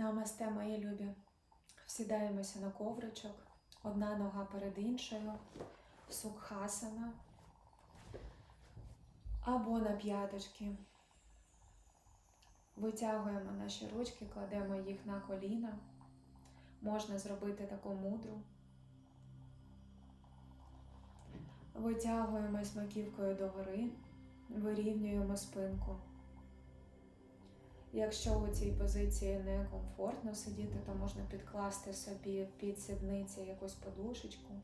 Намасте, мої любі. Всідаємося на ковричок, одна нога перед іншою, сукхасана або на п'яточки. Витягуємо наші ручки, кладемо їх на коліна. Можна зробити таку мудру. Витягуємось маківкою догори, вирівнюємо спинку. Якщо у цій позиції не комфортно сидіти, то можна підкласти собі під сідниці якусь подушечку.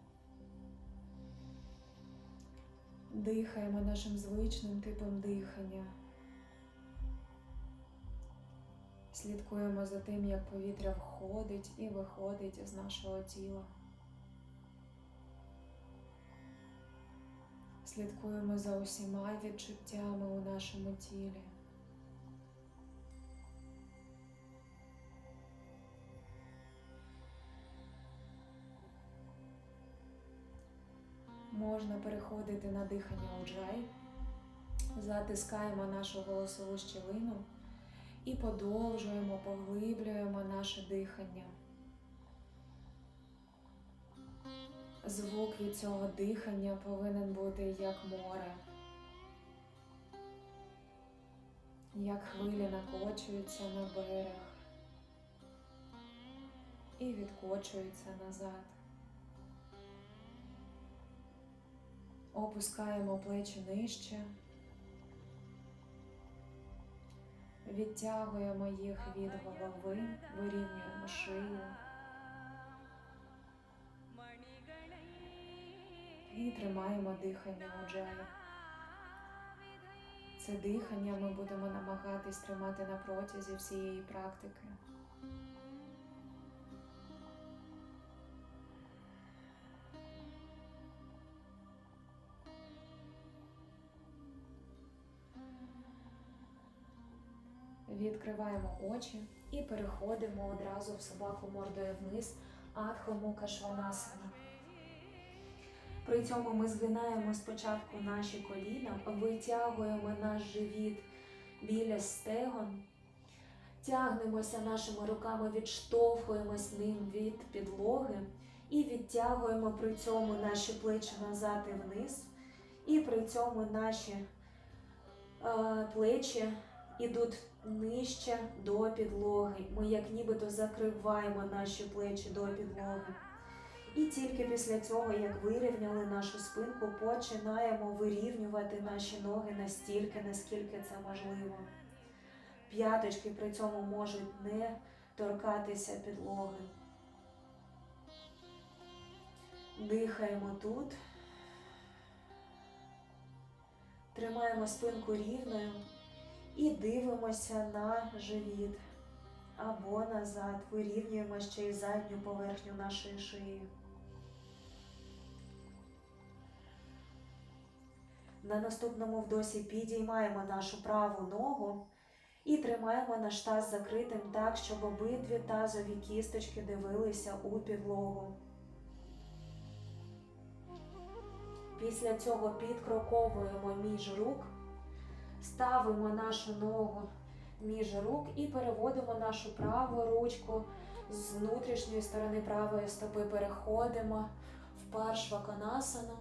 Дихаємо нашим звичним типом дихання. Слідкуємо за тим, як повітря входить і виходить з нашого тіла. Слідкуємо за усіма відчуттями у нашому тілі. Можна переходити на дихання уджай. Затискаємо нашу голосову щілину і подовжуємо, поглиблюємо наше дихання. Звук від цього дихання повинен бути як море, як хвилі накочуються на берег і відкочуються назад. Опускаємо плечі нижче, відтягуємо їх від голови, вирівнюємо шию і тримаємо дихання уджаю. Це дихання ми будемо намагатись тримати на протязі всієї практики. Відкриваємо очі і переходимо одразу в собаку мордою вниз Адхомука Шванасана. При цьому ми згинаємо спочатку наші коліна, витягуємо наш живіт біля стегон, тягнемося нашими руками, відштовхуємось ним від підлоги і відтягуємо при цьому наші плечі назад і вниз. І при цьому наші е, плечі ідуть нижче до підлоги. Ми як нібито закриваємо наші плечі до підлоги. І тільки після цього, як вирівняли нашу спинку, починаємо вирівнювати наші ноги настільки, наскільки це можливо. П'яточки при цьому можуть не торкатися підлоги. Дихаємо тут. Тримаємо спинку рівною і дивимося на живіт або назад. Вирівнюємо ще й задню поверхню нашої шиї. На наступному вдосі підіймаємо нашу праву ногу і тримаємо наш таз закритим так, щоб обидві тазові кісточки дивилися у підлогу. Після цього підкроковуємо між рук, ставимо нашу ногу між рук і переводимо нашу праву ручку з внутрішньої сторони правої стопи. Переходимо в паршваканасану.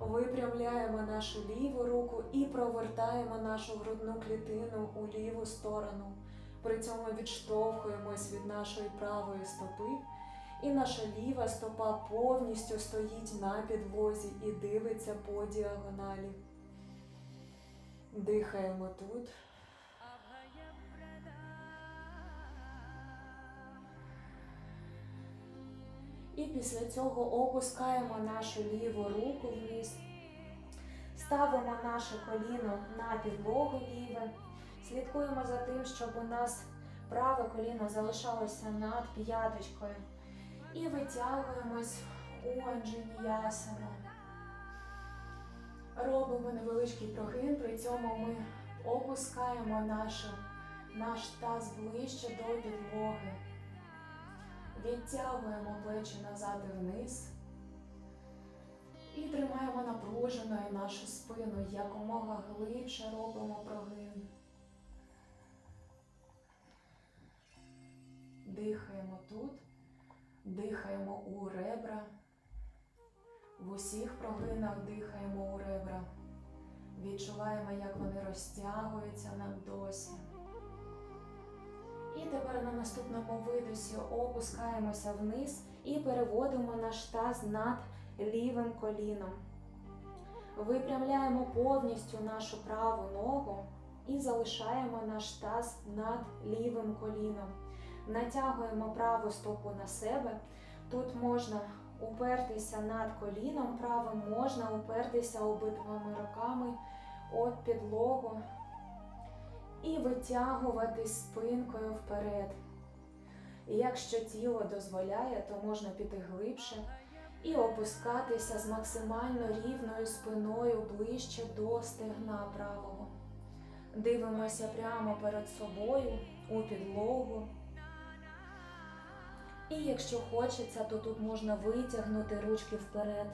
Випрямляємо нашу ліву руку і провертаємо нашу грудну клітину у ліву сторону. При цьому відштовхуємось від нашої правої стопи, і наша ліва стопа повністю стоїть на підлозі і дивиться по діагоналі. Дихаємо тут. І після цього опускаємо нашу ліву руку вниз, ставимо наше коліно на підлогу ліве, слідкуємо за тим, щоб у нас праве коліно залишалося над п'яточкою. І витягуємось у андженіясану. Робимо невеличкий прогин, при цьому ми опускаємо нашу, наш таз ближче до підлоги. Відтягуємо плечі назад і вниз. І тримаємо напруженою нашу спину, якомога глибше робимо прогин. дихаємо тут, дихаємо у ребра. Усіх прогинах дихаємо у ребра. Відчуваємо, як вони розтягуються на вдосі. І тепер на наступному видосі опускаємося вниз і переводимо наш таз над лівим коліном. Випрямляємо повністю нашу праву ногу і залишаємо наш таз над лівим коліном. Натягуємо праву стопу на себе. Тут можна упертися над коліном правим, можна упертися обидвома руками об підлогу і витягуватись спинкою вперед. І якщо тіло дозволяє, то можна піти глибше і опускатися з максимально рівною спиною ближче до стегна правого. Дивимося прямо перед собою у підлогу. І якщо хочеться, то тут можна витягнути ручки вперед.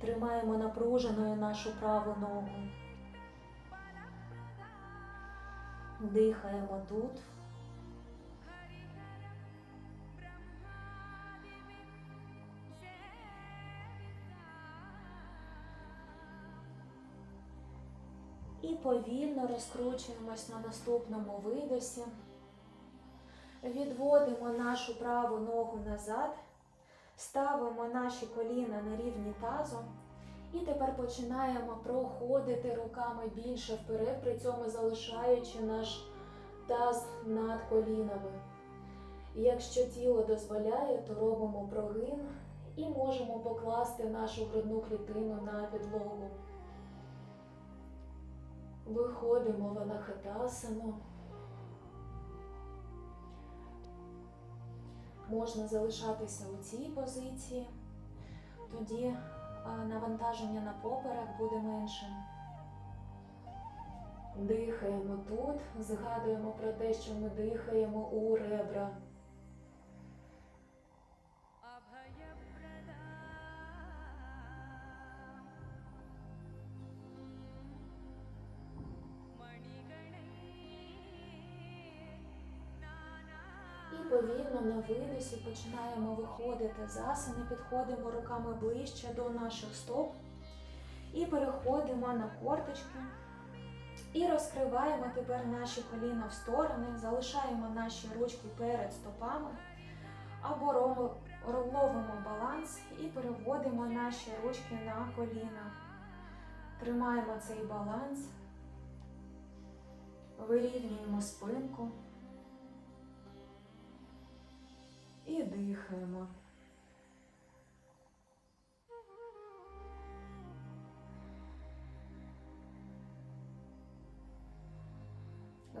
Тримаємо напруженою нашу праву ногу. Дихаємо тут. І повільно розкручуємось на наступному видосі. Відводимо нашу праву ногу назад, ставимо наші коліна на рівні тазу. І тепер починаємо проходити руками більше вперед, при цьому залишаючи наш таз над колінами. Якщо тіло дозволяє, то робимо прогин і можемо покласти нашу грудну клітину на підлогу. Виходимо в анахатасану. Можна залишатися у цій позиції, тоді навантаження на поперек буде меншим. Дихаємо тут, згадуємо про те, що ми дихаємо у ребра. Повільно на видосі починаємо виходити з підходимо руками ближче до наших стоп і переходимо на корточки. І розкриваємо тепер наші коліна в сторони, залишаємо наші ручки перед стопами або ловимо баланс і переводимо наші ручки на коліна. Тримаємо цей баланс, вирівнюємо спинку. І дихаємо.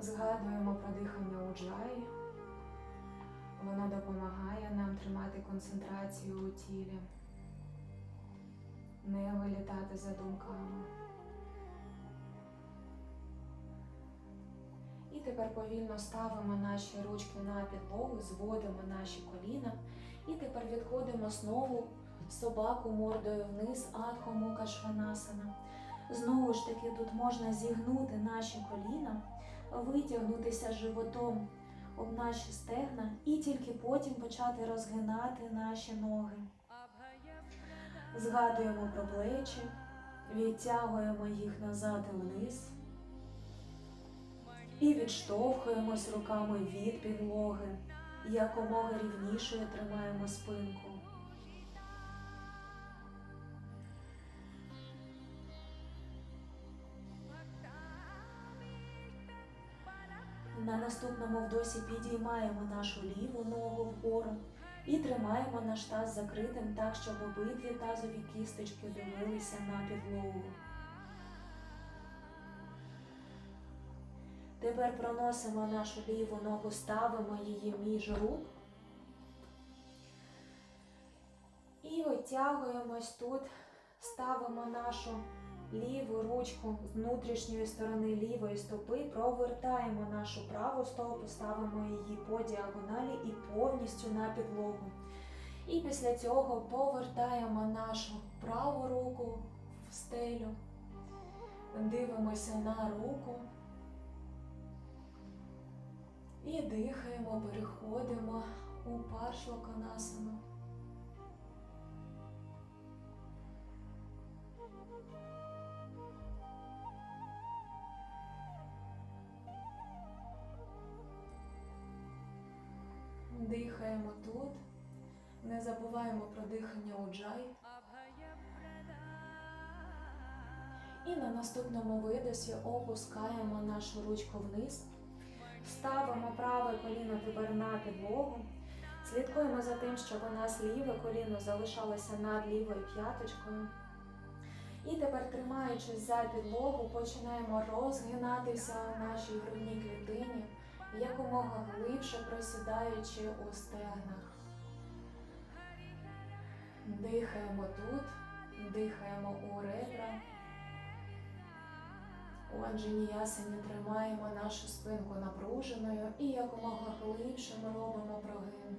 Згадуємо про дихання уджаї. Воно допомагає нам тримати концентрацію у тілі, не вилітати за думками. Тепер повільно ставимо наші ручки на підлогу, зводимо наші коліна. І тепер відходимо знову собаку мордою вниз, адхо мука шванасана. Знову ж таки, тут можна зігнути наші коліна, витягнутися животом об наші стегна і тільки потім почати розгинати наші ноги. Згадуємо про плечі, відтягуємо їх назад і вниз. І відштовхуємось руками від підлоги, якомога рівнішою тримаємо спинку. На наступному вдосі підіймаємо нашу ліву ногу вгору і тримаємо наш таз закритим так, щоб обидві тазові кісточки дивилися на підлогу. Тепер проносимо нашу ліву ногу, ставимо її між рук. І витягуємось тут, ставимо нашу ліву ручку з внутрішньої сторони лівої стопи, провертаємо нашу праву стопу, ставимо її по діагоналі і повністю на підлогу. І після цього повертаємо нашу праву руку в стелю, дивимося на руку. І дихаємо, переходимо у паршлоконасану. Дихаємо тут. Не забуваємо про дихання уджай. І на наступному видосі опускаємо нашу ручку вниз. Ставимо праве коліно тепер на підлогу. Слідкуємо за тим, щоб у нас ліве коліно залишалося над лівою п'яточкою. І тепер, тримаючись за підлогу, починаємо розгинатися у нашій грудній клітині, якомога глибше просідаючи у стегнах. Дихаємо тут, дихаємо у ребра. У Андженіясані тримаємо нашу спинку напруженою і якомога глибше ми робимо прогин.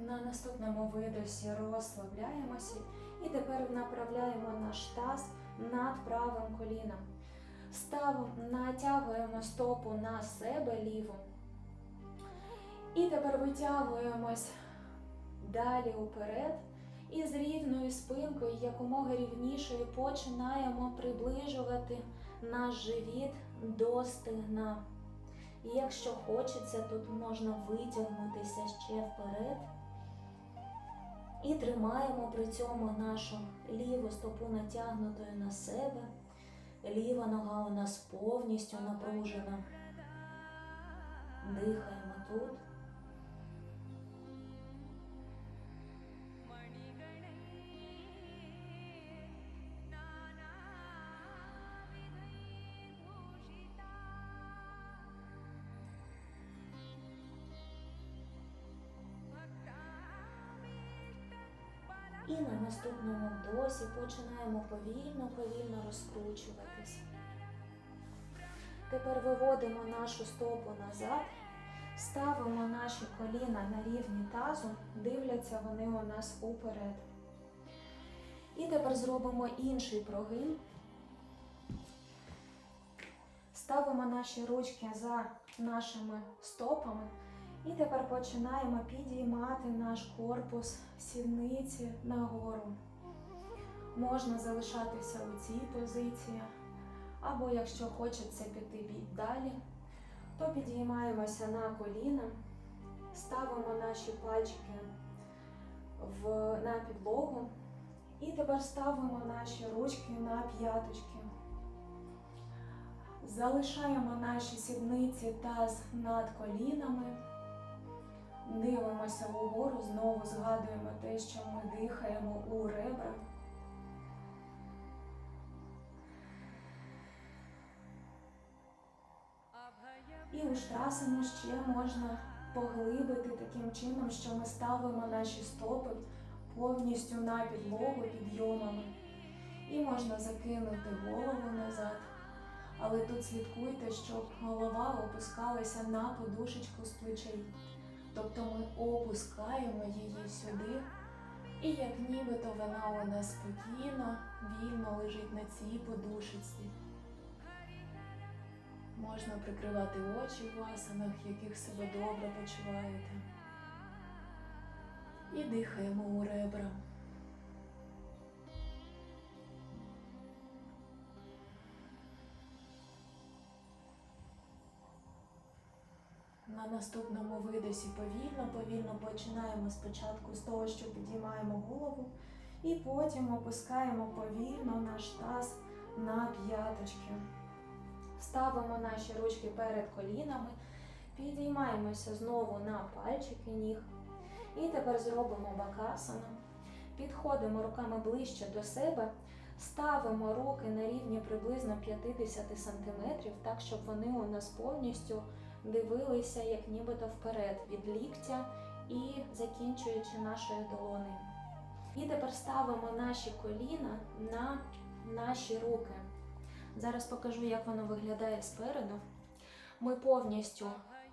На наступному видосі розслабляємося і тепер направляємо наш таз над правим коліном. Ставимо, натягуємо стопу на себе ліву. І тепер витягуємось далі уперед. І з рівною спинкою, якомога рівнішою, починаємо приближувати наш живіт до стегна. І якщо хочеться, тут можна витягнутися ще вперед. І тримаємо при цьому нашу ліву стопу натягнутою на себе. Ліва нога у нас повністю напружена. Дихаємо тут. Наступному вдосі починаємо повільно, повільно розкручуватись. Тепер виводимо нашу стопу назад, ставимо наші коліна на рівні тазу, дивляться вони у нас уперед. І тепер зробимо інший прогин. Ставимо наші ручки за нашими стопами. І тепер починаємо підіймати наш корпус сідниці нагору. Можна залишатися у цій позиції, або якщо хочеться піти далі, то підіймаємося на коліна, ставимо наші пальчики в, на підлогу і тепер ставимо наші ручки на п'яточки. Залишаємо наші сідниці таз над колінами. Дивимося вгору, знову згадуємо те, що ми дихаємо у ребра. І у штрасану ще можна поглибити таким чином, що ми ставимо наші стопи повністю на підлогу підйомами. І можна закинути голову назад. Але тут слідкуйте, щоб голова опускалася на подушечку з плечей. Тобто ми опускаємо її сюди, і як нібито вона у нас спокійно, вільно лежить на цій подушечці. Можна прикривати очі в асанах, яких себе добре почуваєте. І дихаємо у ребра. На наступному видосі повільно, повільно починаємо спочатку з того, що підіймаємо голову, і потім опускаємо повільно наш таз на п'яточки. Ставимо наші ручки перед колінами, підіймаємося знову на пальчики ніг. І тепер зробимо бакасану. Підходимо руками ближче до себе, ставимо руки на рівні приблизно 50 см, так, щоб вони у нас повністю дивилися як нібито вперед від ліктя і закінчуючи нашою долонею. І тепер ставимо наші коліна на наші руки. Зараз покажу, як воно виглядає спереду. Ми повністю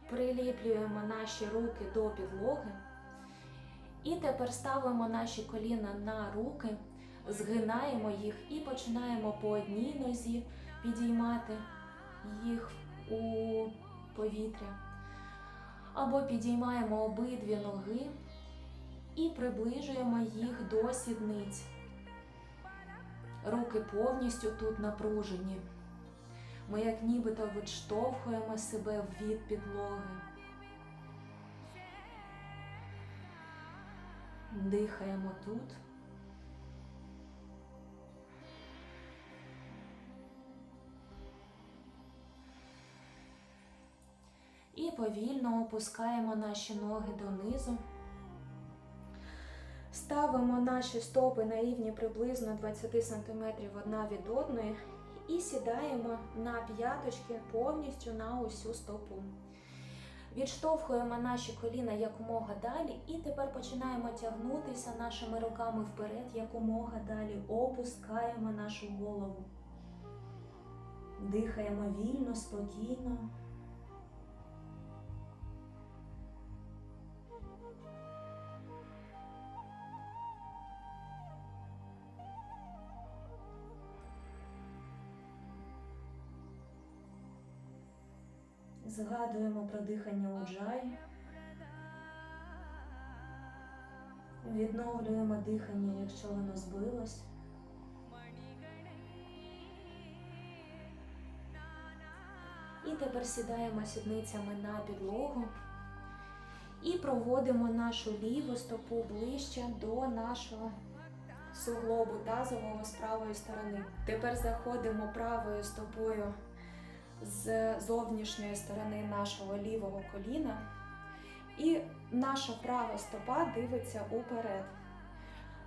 приліплюємо наші руки до підлоги. І тепер ставимо наші коліна на руки, згинаємо їх і починаємо по одній нозі підіймати їх у повітря. Або підіймаємо обидві ноги і приближуємо їх до сідниць. Руки повністю тут напружені. Ми як нібито відштовхуємо себе від підлоги. Дихаємо тут. Повільно опускаємо наші ноги донизу. Ставимо наші стопи на рівні приблизно 20 см одна від одної і сідаємо на п'яточки повністю на усю стопу. Відштовхуємо наші коліна якомога далі, і тепер починаємо тягнутися нашими руками вперед, якомога далі. Опускаємо нашу голову. Дихаємо вільно, спокійно. Згадуємо про дихання уджай. Відновлюємо дихання, якщо воно збилось. І тепер сідаємо сідницями на підлогу і проводимо нашу ліву стопу ближче до нашого суглобу тазового з правої сторони. Тепер заходимо правою стопою з зовнішньої сторони нашого лівого коліна, і наша права стопа дивиться уперед.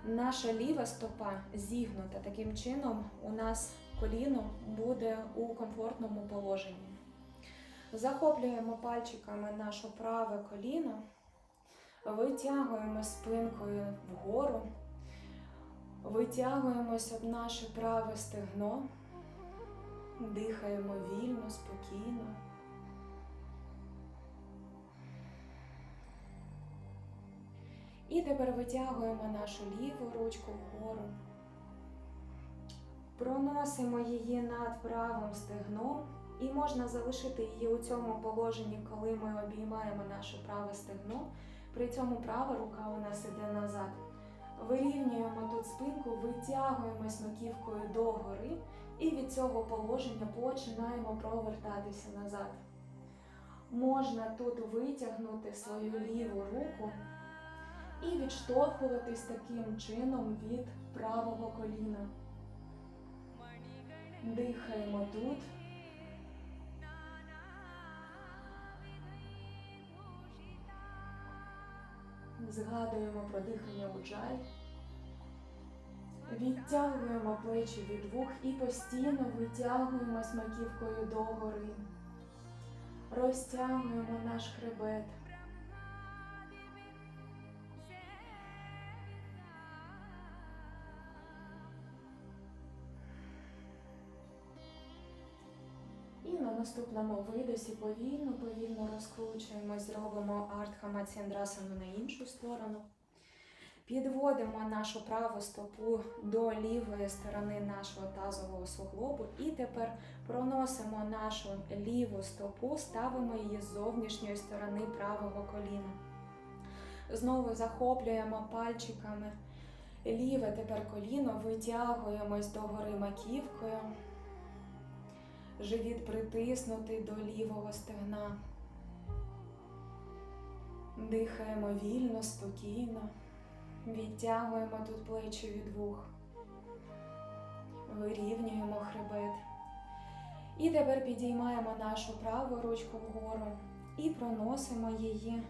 Наша ліва стопа зігнута. Таким чином, у нас коліно буде у комфортному положенні. Захоплюємо пальчиками наше праве коліно, витягуємо спинкою вгору, витягуємося об наше праве стегно. Дихаємо вільно, спокійно. І тепер витягуємо нашу ліву ручку вгору. Проносимо її над правим стегном, і можна залишити її у цьому положенні, коли ми обіймаємо наше праве стегно. При цьому права рука у нас іде назад. Вирівнюємо тут спинку, витягуємось маківкою догори і від цього положення починаємо провертатися назад. Можна тут витягнути свою ліву руку і відштовхуватись таким чином від правого коліна. Дихаємо тут. Згадуємо про дихання уджай. Відтягуємо плечі від вух і постійно витягуємо смаківкою догори. Розтягуємо наш хребет. На наступному видосі повільно, повільно розкручуємось, зробимо артха Мацяндрасану на іншу сторону. Підводимо нашу праву стопу до лівої сторони нашого тазового суглобу і тепер проносимо нашу ліву стопу, ставимо її з зовнішньої сторони правого коліна. Знову захоплюємо пальчиками ліве тепер коліно, витягуємось догори маківкою. Живіт притиснутий до лівого стегна. Дихаємо вільно, спокійно. Відтягуємо тут плечі від вух. Вирівнюємо хребет. І тепер підіймаємо нашу праву ручку вгору і проносимо її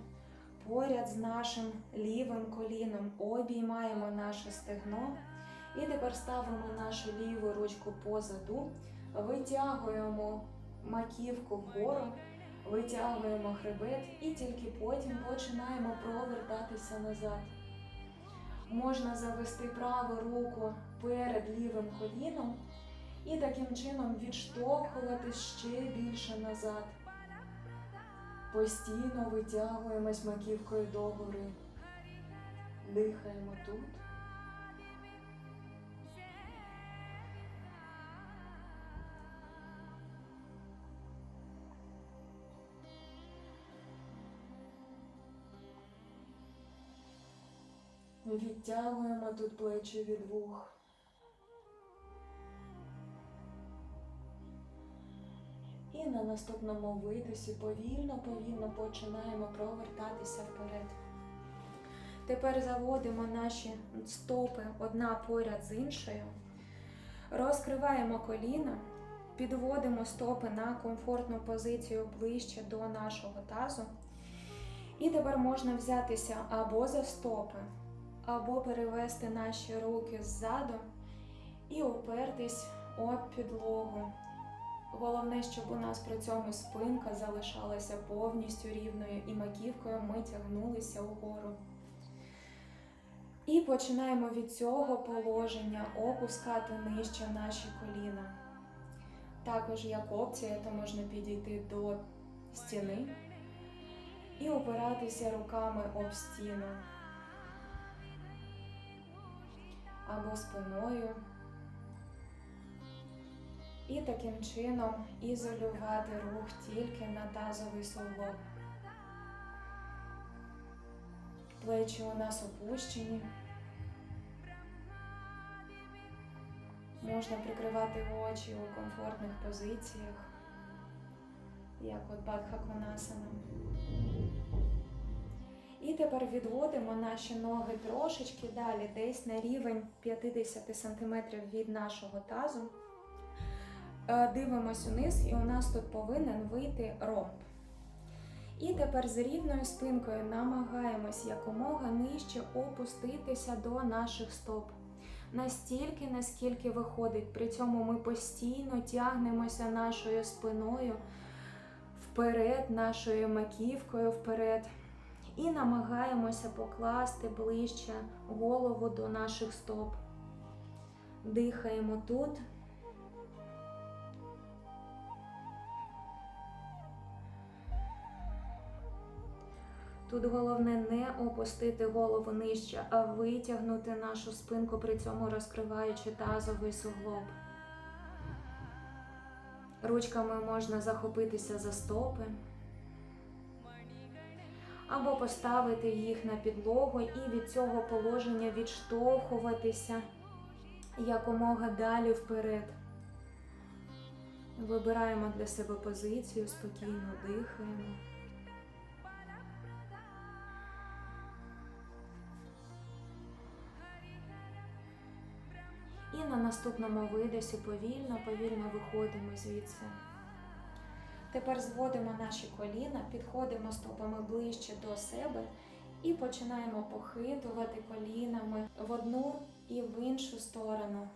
поряд з нашим лівим коліном. Обіймаємо наше стегно. І тепер ставимо нашу ліву ручку позаду, витягуємо маківку вгору, витягуємо хребет і тільки потім починаємо провертатися назад. Можна завести праву руку перед лівим коліном і таким чином відштовхувати ще більше назад. Постійно витягуємось маківкою догори. Дихаємо тут. Відтягуємо тут плечі від вух. І на наступному видосі повільно-повільно починаємо провертатися вперед. Тепер заводимо наші стопи одна поряд з іншою. Розкриваємо коліна, підводимо стопи на комфортну позицію ближче до нашого тазу. І тепер можна взятися або за стопи, або перевести наші руки ззаду і опертись об підлогу. Головне, щоб у нас при цьому спинка залишалася повністю рівною і маківкою ми тягнулися угору. І починаємо від цього положення опускати нижче наші коліна. Також як опція, то можна підійти до стіни і опиратися руками об стіну або спиною. І таким чином ізолювати рух тільки на тазовий суглоб. Плечі у нас опущені. Можна прикривати очі у комфортних позиціях, як от Бадхаконасана. І тепер відводимо наші ноги трошечки далі, десь на рівень 50 см від нашого тазу. Е, Дивимось униз, і у нас тут повинен вийти ромб. І тепер з рівною спинкою намагаємось якомога нижче опуститися до наших стоп. Настільки, наскільки виходить. При цьому ми постійно тягнемося нашою спиною вперед, нашою маківкою вперед. І намагаємося покласти ближче голову до наших стоп. Дихаємо тут. Тут головне не опустити голову нижче, а витягнути нашу спинку, при цьому розкриваючи тазовий суглоб. Ручками можна захопитися за стопи або поставити їх на підлогу і від цього положення відштовхуватися якомога далі вперед. Вибираємо для себе позицію, спокійно дихаємо. І на наступному видосі повільно, повільно виходимо звідси. Тепер зводимо наші коліна, підходимо стопами ближче до себе і починаємо похитувати колінами в одну і в іншу сторону.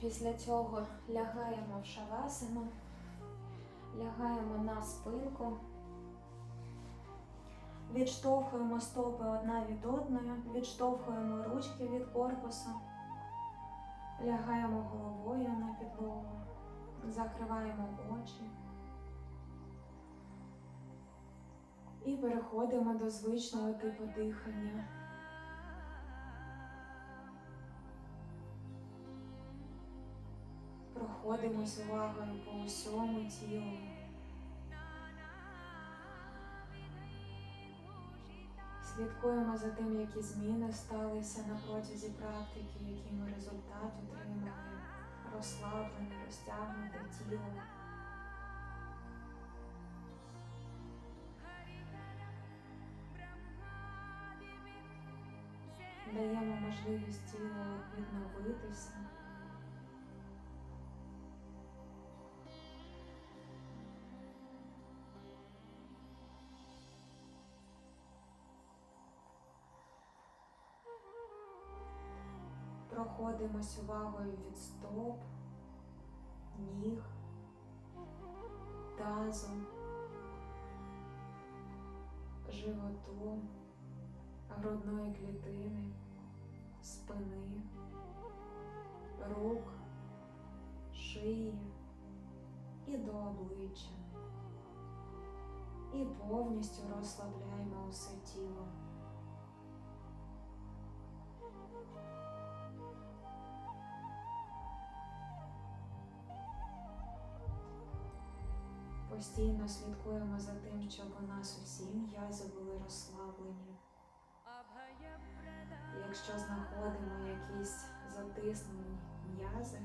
Після цього лягаємо в шавасану, лягаємо на спинку, відштовхуємо стопи одна від одної, відштовхуємо ручки від корпусу, лягаємо головою на підлогу, закриваємо очі і переходимо до звичного типу дихання. Проходимось увагою по усьому тілу. Слідкуємо за тим, які зміни сталися на протязі практики, який ми результат отримали, розслаблене, розтягнуте тіло. Даємо можливість тілу відновитися. Проходимось увагою від стоп, ніг, тазу, животу, грудної клітини, спини, рук, шиї і до обличчя. І повністю розслабляємо усе тіло. Постійно слідкуємо за тим, щоб у нас усі м'язи були розслаблені. Якщо знаходимо якісь затиснені м'язи,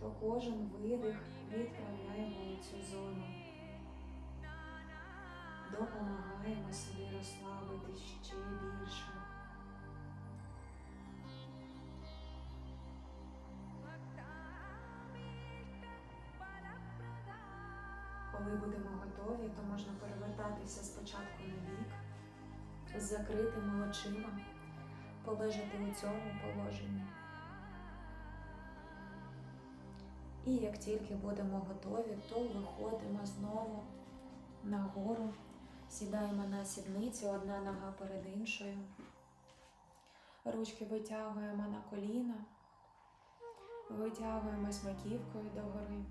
то кожен видих відправляємо у цю зону. Допомагаємо собі розслабити ще більше. Будемо готові, то можна перевертатися спочатку на бік з закритими очима, полежати у цьому положенні. І як тільки будемо готові, то виходимо знову нагору, сідаємо на сідницю, одна нога перед іншою. Ручки витягуємо на коліна, витягуємось маківкою догори.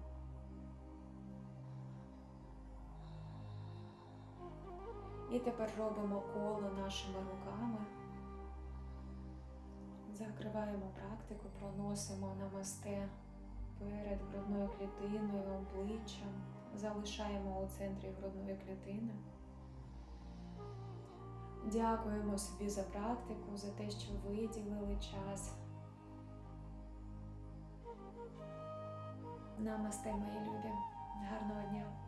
І тепер робимо коло нашими руками. Закриваємо практику, проносимо намасте перед грудною клітиною, обличчям. Залишаємо у центрі грудної клітини. Дякуємо собі за практику, за те, що виділили час. Намасте, мої любі. Гарного дня!